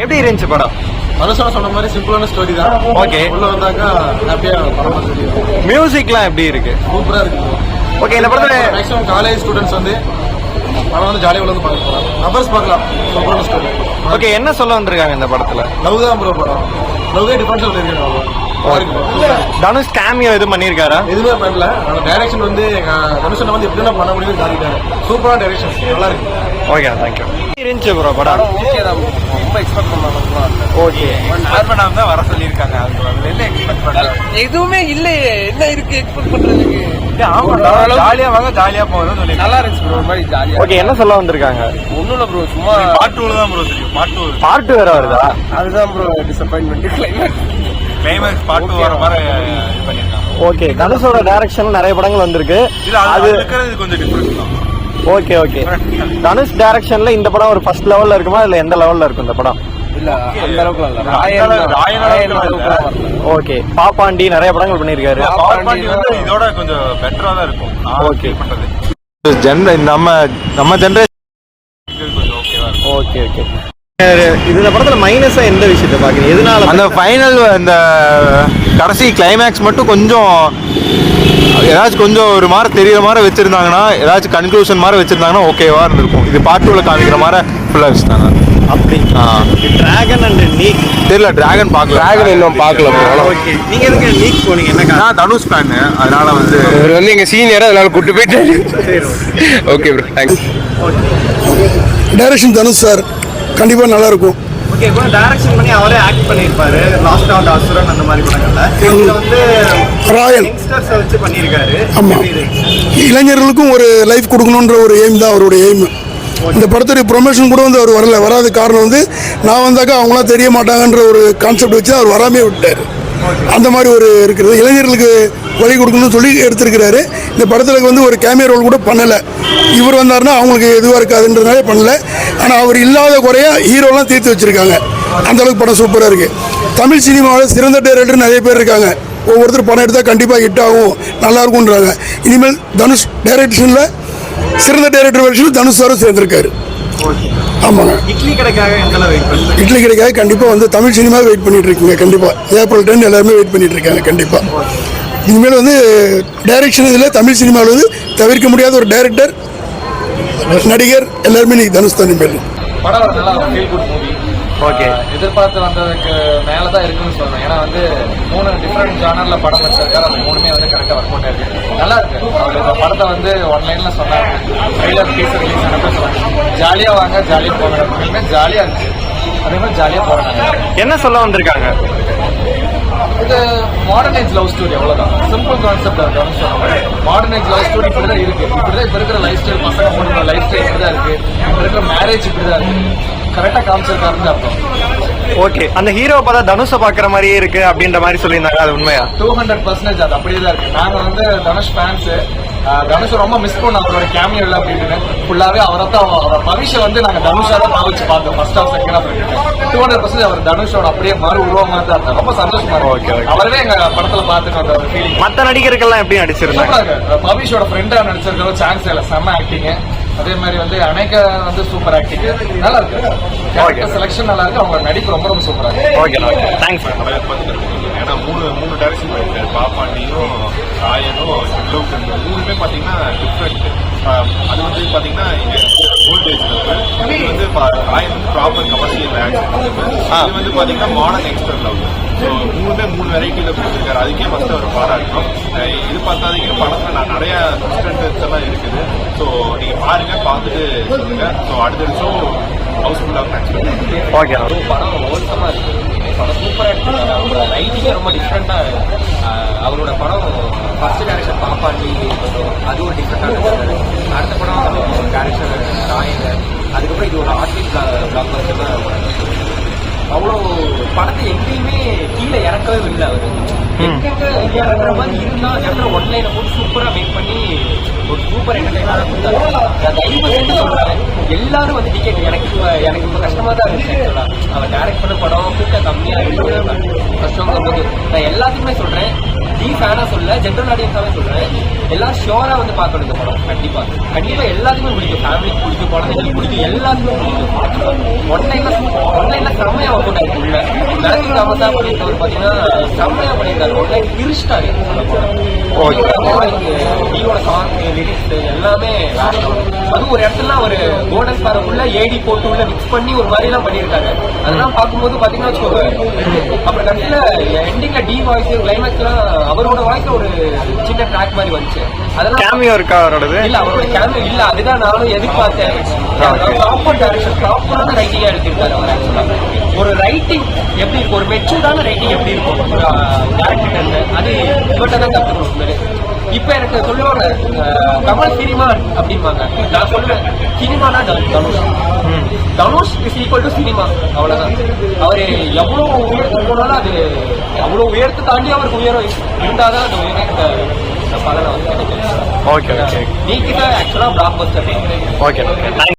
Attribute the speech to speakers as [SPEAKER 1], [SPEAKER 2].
[SPEAKER 1] எப்படி இருந்துச்சு படம்?
[SPEAKER 2] மனுஷன சொன்ன மாதிரி சிம்பிளான ஸ்டோரி தான்.
[SPEAKER 1] Okay.
[SPEAKER 2] உள்ள வந்தாக்கா ஹாப்பியா படம்
[SPEAKER 1] மியூசிக்லாம் எப்படி இருக்கு?
[SPEAKER 2] சூப்பரா இருக்கு.
[SPEAKER 1] ஓகே இந்த படத்துல
[SPEAKER 2] மேக்ஸிமம் காலேஜ் ஸ்டூடெண்ட்ஸ் வந்து படம் வந்து ஜாலியாக உள்ள வந்து பார்க்க போகலாம் நபர்ஸ் பார்க்கலாம். சூப்பரான ஸ்டோரி
[SPEAKER 1] ஓகே என்ன சொல்ல வந்திருக்காங்க இந்த படத்துல?
[SPEAKER 2] லவ் தான் ப்ரோ படம். லவ்வே டிஃபரன்ஸ் சொல்லியிருக்காங்க
[SPEAKER 1] தனுஷ் கேமியோ எதுவும் பண்ணியிருக்காரா?
[SPEAKER 2] எதுவுமே பண்ணல. அந்த டைரக்ஷன் வந்து மனுஷனை வந்து எப்படிலாம் பண்ண முடியும்னு காட்டிட்டாரு. சூப்பரான டைரக்ஷன் நல்லா இருக்கு.
[SPEAKER 1] ஓகே தேங்க்யூ இருந்துச்சு ப்ரோ படம்.
[SPEAKER 2] ரொம்ப எக்ஸ்பெக்ட் பண்ணலாம்
[SPEAKER 1] ஓகே.
[SPEAKER 2] நார்மலாக தான் வர சொல்லியிருக்காங்க. அது என்ன எக்ஸ்பெக்ட் பண்ணல
[SPEAKER 3] எதுவுமே இல்லையே. என்ன இருக்கு எக்ஸ்பெக்ட் பண்றதுக்கு?
[SPEAKER 2] ஜாலியா வாங்க ஜாலியா போகுதுன்னு சொல்லி
[SPEAKER 3] நல்லா இருந்துச்சு ப்ரோ ஒரு மாதிரி ஜாலியா
[SPEAKER 1] ஓகே என்ன சொல்ல வந்திருக்காங்க?
[SPEAKER 3] ஒண்ணும் இல்ல ப்ரோ சும்மா
[SPEAKER 2] பாட்டு தான் ப்ரோ தெரியும். பாட்டு
[SPEAKER 1] பார்ட் வேற வருதா?
[SPEAKER 3] அதுதான் ப்ரோ டிசப்பாயின்மெண்ட் கிளைமேக்ஸ்
[SPEAKER 2] கிளைமேக்ஸ் பாட்டு வர மாதிரி பண்ணிருக்காங்க
[SPEAKER 1] ஓகே தனுஷோட டைரக்ஷன்ல நிறைய படங்கள் வந்திருக்கு.
[SPEAKER 2] அது
[SPEAKER 1] அது
[SPEAKER 2] இருக்கிறது கொஞ்சம் டிஃபரன்ஸ் தான்.
[SPEAKER 1] ஓகே ஓகே தனுஷ் டைரக்ஷன்ல இந்த படம் ஒரு ஃபர்ஸ்ட் லெவல்ல இருக்குமா? இல்ல எந்த லெவல்ல இருக்கும் இந்த படம். ஓகே பாப்பாண்டி நிறைய படங்கள்
[SPEAKER 2] வந்து இதோட கொஞ்சம் பெட்டரா தான் இருக்கும். பண்றது. ஜென்ர நம்ம நம்ம ஜென்ரேஷன்
[SPEAKER 1] ஓகே ஓகே இந்த படத்துல மைனஸா எந்த விஷயத்தை பாக்குறீங்க எதனால
[SPEAKER 2] அந்த ஃபைனல் அந்த கடைசி கிளைமேக்ஸ் மட்டும் கொஞ்சம் ஏதாச்சும் கொஞ்சம் ஒரு மாதிரி தெரியுற மாதிரி வச்சிருந்தாங்கன்னா ஏதாச்சும் கன்க்ளூஷன் மாதிரி வச்சிருந்தாங்கன்னா ஓகேவா இருந்திருக்கும். இது பார்ட் டூல காமிக்கிற மாதிரி ஃபுல்லா வச்சுட்டாங்க.
[SPEAKER 1] அப்படி. டிராகன் அண்ட் நீக்
[SPEAKER 2] தெரியல டிராகன் பார்க்கல.
[SPEAKER 3] Dragon இன்னும் பார்க்கல.
[SPEAKER 1] ஓகே நீங்க எதுக்கு நீக் போனீங்க? என்ன காரணம்?
[SPEAKER 2] நான் தனுஷ் ஃபேன் அதனால வந்து
[SPEAKER 3] இவர் வந்து எங்க சீனியர் அதனால கூட்டு போயிட்டாரு. Okay bro thanks
[SPEAKER 4] direction Dhanush sir கண்டிப்பாக நல்லா இருக்கும்
[SPEAKER 1] ஓகே இப்போ டைரக்ஷன் பண்ணி அவரே ஆக்ட் பண்ணியிருப்பாரு. லாஸ்ட் ஆஃப் அசுரன் அந்த மாதிரி படங்கள்ல. இதுல வந்து
[SPEAKER 4] ராயல்.
[SPEAKER 1] யங்ஸ்டர்ஸ் வச்சு பண்ணியிருக்காரு.
[SPEAKER 4] ஆமா.
[SPEAKER 1] எப்படி இருக்கு?
[SPEAKER 4] இளைஞர்களுக்கும் ஒரு லைஃப் கொடுக்கணுன்ற ஒரு எய்ம் தான் அவருடைய எய்ம் இந்த படத்துடைய ப்ரொமோஷன் கூட வந்து அவர் வரல. வராத காரணம் வந்து நான் வந்தாக்கா அவங்களாம் தெரிய மாட்டாங்கன்ற ஒரு கான்செப்ட் வச்சு அவர் வராமே விட்டார். அந்த மாதிரி ஒரு இருக்கிறது. இளைஞர்களுக்கு வழி கொடுக்கணும்னு சொல்லி எடுத்திருக்கிறாரு. இந்த படத்தில் வந்து ஒரு கேமியா ரோல் கூட பண்ணலை. இவர் வந்தாருன்னா அவங்களுக்கு எதுவாக இருக்காதுன்றதுனால பண்ணல. ஆனால் அவர் இல்லாத குறையாக ஹீரோலாம் தீர்த்து வச்சுருக்காங்க. அந்தளவுக்கு படம் சூப்பராக இருக்குது தமிழ் சினிமாவில் சிறந்த டைரக்டர் நிறைய பேர் இருக்காங்க. ஒவ்வொருத்தர் படம் எடுத்தால் கண்டிப்பாக ஹிட் ஆகும் நல்லா இருக்கும்ன்றாங்க. இனிமேல் தனுஷ் டைரக்ஷனில் சிறந்த டைரக்டர் வருஷத்தில் தனுஷ் சாரும் சேர்ந்திருக்காரு. ஆமாங்க.
[SPEAKER 1] இட்லி கடைக்காக
[SPEAKER 4] இட்லி கிடைக்காக கண்டிப்பாக வந்து தமிழ் சினிமா வெயிட் பண்ணிட்டு இருக்கீங்க கண்டிப்பாக ஏப்ரல் டென் எல்லாருமே வெயிட் பண்ணிட்டு இருக்காங்க கண்டிப்பாக இனிமேல் வந்து டைரக்ஷன் இதில் தமிழ் சினிமாவில் வந்து தவிர்க்க முடியாத ஒரு டைரக்டர் நடிகர் எல்லாருமே நீ தனுஷ் தான் இனிமேல்.
[SPEAKER 2] படம் நல்லா
[SPEAKER 1] ஓகே.
[SPEAKER 2] எதிர்பார்த்து வந்ததுக்கு மேல தான் இருக்குன்னு சொல்றேன் ஏன்னா வந்து மூணு டிஃப்ரெண்ட் ஜானர்ல படம் வச்சிருக்காரு. அந்த மூணுமே வந்து கரெக்டா ஒர்க் அவுட் ஆயிருக்கு. நல்லா இருக்கு. அவர் இந்த படத்தை வந்து ஒன்லைன்ல சொன்னாரு. ட்ரெய்லர் டீசர் ரிலீஸ் ஆனப்ப சொன்னாங்க ஜாலியா வாங்க ஜாலியா போங்க. அப்படின்னா ஜாலியா இருந்துச்சு அதே மாதிரி ஜாலியா போறாங்க
[SPEAKER 1] என்ன சொல்ல வந்திருக்காங்க?
[SPEAKER 2] இது மாடர்னைஸ் லவ் ஸ்டோரி அவ்வளவுதான். சிம்பிள் கான்செப்ட் இருக்கு மாடர்னைஸ் லவ் ஸ்டோரி இப்படி தான் இருக்கு. இப்படிதான் இப்ப இருக்கிற லைஃப் ஸ்டைல் பசங்க போடுற லைஃப் ஸ்டைல் இப்படி தான் இருக்கு. இப்ப இருக்கிற மேரேஜ் இப்படி தான் இருக்கு. கரெக்டா காமிச்சிருக்காருன்னு அர்த்தம்.
[SPEAKER 1] ஓகே. அந்த ஹீரோ பார்த்தா தனுஷை பாக்குற மாதிரியே இருக்கு அப்படின்ற மாதிரி சொல்லியிருந்தாங்க. அது உண்மையா?
[SPEAKER 2] டூ ஹண்ட்ரட் பர்சன்டேஜ் அது அப்படியே தான் இருக்கு. நாங்க வந்து தனுஷ் ஃபேன்ஸ் தனுஷ் ரொம்ப மிஸ் பண்ணோம் அவரோட கேமியோ இல்லை அப்படின்னு. ஃபுல்லாவே அவரை தான் அவர் பவிஷை வந்து நாங்க தனுஷா தான் பாவிச்சு பார்த்தோம். First half second half two hundred percent அவர் தனுஷோட அப்படியே மறு உருவமா தான் இருந்தார். ரொம்ப சந்தோஷமா
[SPEAKER 1] Okay, okay.
[SPEAKER 2] இருக்கு அவரவே எங்க படத்துல பார்த்துட்டு ஃபீலிங்
[SPEAKER 1] மத்த நடிகர்கள்லாம் எப்படி நடிச்சிருந்தாங்க?
[SPEAKER 2] பவிஷோட ஃப்ரெண்டா நடிச்சிருக்கிற சான்ஸ் இல்ல. செம்ம ஆக்டிங் அதே மாதிரி வந்து அனைக்க வந்து சூப்பர் ஆக்டிங் நல்லா இருக்கு. கேரக்டர் செலக்ஷன் நல்லா இருக்கு. அவங்க நடிப்பு ரொம்ப ரொம்ப சூப்பரா இருக்கு.
[SPEAKER 1] ஓகே ஓகே தேங்க்ஸ்
[SPEAKER 5] ஏன்னா மூணு மூணு டைரக்ஷன் பண்ணிருக்காரு பாப்பாண்டியும் ராயனும் மூணுமே பார்த்தீங்கன்னா டிஃப்ரெண்ட் அது வந்து பார்த்தீங்கன்னா இது வந்து பா- ராயன் வந்து ப்ராப்பர் கமர்ஷியல் ஆக்ஷன் இது வந்து பார்த்தீங்கன்னா மாடர்ன் எக்ஸ்டர் லவ் ஸோ மூணுமே மூணு வெரைட்டியில் கொடுத்துருக்காரு. அதுக்கே ஃபஸ்ட்டு அவர் பாராட்டணும். இது பார்த்தாதீங்க படத்தில் நான் நிறையா டிஸ்டன்ஸ் எல்லாம் இருக்குது. ஸோ நீங்கள் பாருங்கள் பார்த்துட்டு சொல்லுங்க. ஸோ அடுத்த நிமிஷம் ஹவுஸ்ஃபுல்லாக
[SPEAKER 1] ஓகே
[SPEAKER 3] படம் ஓல்சமா இருக்குது படம் சூப்பரா இருக்கு. அவரோட ரைட்டிங்கே ரொம்ப டிஃப்ரெண்டா அவரோட படம் ஃபர்ஸ்ட் டேரக்ஷன் பாப்பாட்டி அது ஒரு டிஃப்ரெண்டான அடுத்த படம் டேரக்ஷன் ராயங்க அதுக்கப்புறம் இது ஒரு ஆர்டிஸ்ட் பிளாக் பஸ்டர் அவ்வளோ படத்தை எங்கேயுமே கீழே இறக்கவே இல்லை அவர் எங்கெங்க இறக்குற மாதிரி இருந்தா இறக்குற ஒன்லைனை போட்டு சூப்பரா மேக் பண்ணி ஒரு சூப்பர் என்டர்டைனாக கொடுத்தாரு தயவு செஞ்சு எல்லாரும் வந்து டிக்கெட் எனக்கு எனக்கு இப்ப கஷ்டமா தான் இருந்துச்சு. அவர் டைரக்ட் பண்ண படம் கூட்ட கம்மியா இருக்கு. கஷ்டங்கும் போது நான் எல்லாத்துக்குமே சொல்றேன். டி ஃபேனா சொல்ல ஜென்ரல் ஆடியன்ஸாவே சொல்றேன் எல்லாம் ஷியோரா வந்து பார்க்கணும் இந்த படம். கண்டிப்பா. கண்டிப்பா எல்லாத்துக்குமே பிடிக்கும். ஃபேமிலிக்கு பிடிக்கும் குழந்தைங்களுக்கு பிடிக்கும் எல்லாத்துக்குமே பிடிக்கும். ஒன்லைன்ல ஒன்லைன்ல செம்மையா ஒர்க் அவுட் ஆயிருக்கு உள்ள மேஜிக் தாமஸா பண்ணிட்டு பாத்தீங்கன்னா செம்மையா பண்ணியிருக்காரு ஒன்லைன் பிரிச்சிட்டாரு டியோட சாங் லிரிக்ஸ் எல்லாமே. அதுவும் ஒரு இடத்துல ஒரு கோல்டன் ஸ்பாரக்குள்ள ஏடி போட்டு உள்ள மிக்ஸ் பண்ணி ஒரு மாதிரி எல்லாம் பண்ணியிருக்காரு அதெல்லாம் பார்க்கும்போது பாத்தீங்கன்னா வச்சுக்கோங்க அப்புறம் கடைசியில எண்டிங்ல டி வாய்ஸ் கிளைமேக்ஸ்லாம் அவரோட வாய்ஸ்ல ஒரு சின்ன ட்ராக் மாதிரி வந்துச்சு. அதெல்லாம்
[SPEAKER 1] கேமியோ இருக்கா அவரோடது?
[SPEAKER 3] இல்ல அவரோட கேமியோ இல்ல. அதுதான் நானும் எதிர்பார்த்தேன். ப்ராப்பர் டைரக்ஷன் ப்ராப்பரான ரைட்டிங்கா எடுத்திருக்காரு அவர் ஆக்சுவலா ஒரு ரைட்டிங் எப்படி இருக்கும்? ஒரு மெச்சூர்டான ரைட்டிங் எப்படி இருக்கும்? ஒரு டேரக்டர் அது இவர்கிட்ட தான் உண்மையிலே. இப்ப எனக்கு சொல்லுவாங்க கமல் சினிமா அப்படிம்பாங்க. நான் சொல்லுவேன் சினிமானா Dhanu- Dhanush. Dhanush is equal to cinema. அவ்வளவுதான். அவரு எவ்வளவு உயரத்துக்கு போனாலும் அது அவ்வளவு உயரத்தை தாண்டி அவருக்கு உயரம் இருந்தாதான் அந்த உயரத்தை பலனை வந்து
[SPEAKER 1] ஓகே
[SPEAKER 3] நீக்கிட்ட ஆக்சுவலா பிளாக் பஸ்டர்
[SPEAKER 1] ஓகே